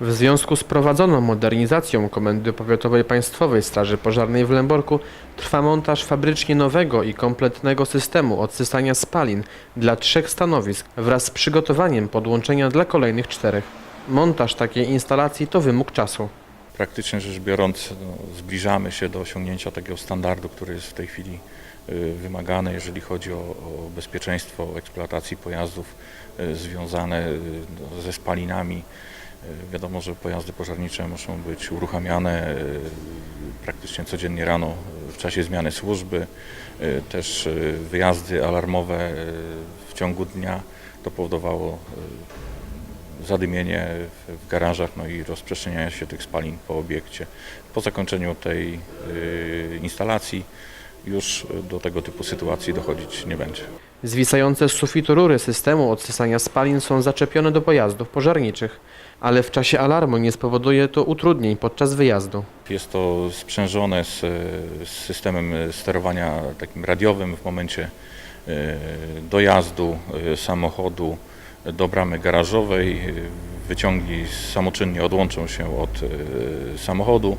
W związku z prowadzoną modernizacją Komendy Powiatowej Państwowej Straży Pożarnej w Lęborku trwa montaż fabrycznie nowego i kompletnego systemu odsysania spalin dla trzech stanowisk wraz z przygotowaniem podłączenia dla kolejnych czterech. Montaż takiej instalacji to wymóg czasu. Praktycznie rzecz biorąc, no, zbliżamy się do osiągnięcia takiego standardu, który jest w tej chwili y, wymagany, jeżeli chodzi o, o bezpieczeństwo eksploatacji pojazdów y, związane y, no, ze spalinami. Y, Wiadomo, że pojazdy pożarnicze muszą być uruchamiane y, praktycznie codziennie rano y, w czasie zmiany służby. Też wyjazdy alarmowe w ciągu dnia to powodowało zadymienie w- garażach no i rozprzestrzenianie się tych spalin po obiekcie. Po zakończeniu tej instalacji już do tego typu sytuacji dochodzić nie będzie. Zwisające z sufitu rury systemu odsysania spalin są zaczepione do pojazdów pożarniczych, ale w czasie alarmu nie spowoduje to utrudnień podczas wyjazdu. Jest to sprzężone z, z systemem sterowania takim radiowym w momencie y, dojazdu y, samochodu do bramy garażowej. Y, Wyciągi samoczynnie odłączą się od samochodu.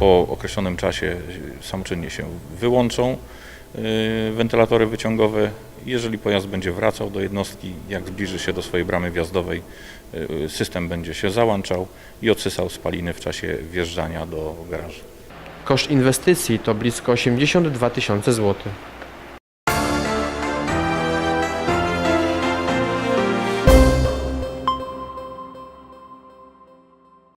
Po określonym czasie samoczynnie się wyłączą y, wentylatory wyciągowe. Jeżeli pojazd będzie wracał do jednostki, jak zbliży się do swojej bramy wjazdowej, y, system będzie się załączał i odsysał spaliny w czasie wjeżdżania do garażu. Koszt inwestycji to blisko 82 tysiące złotych.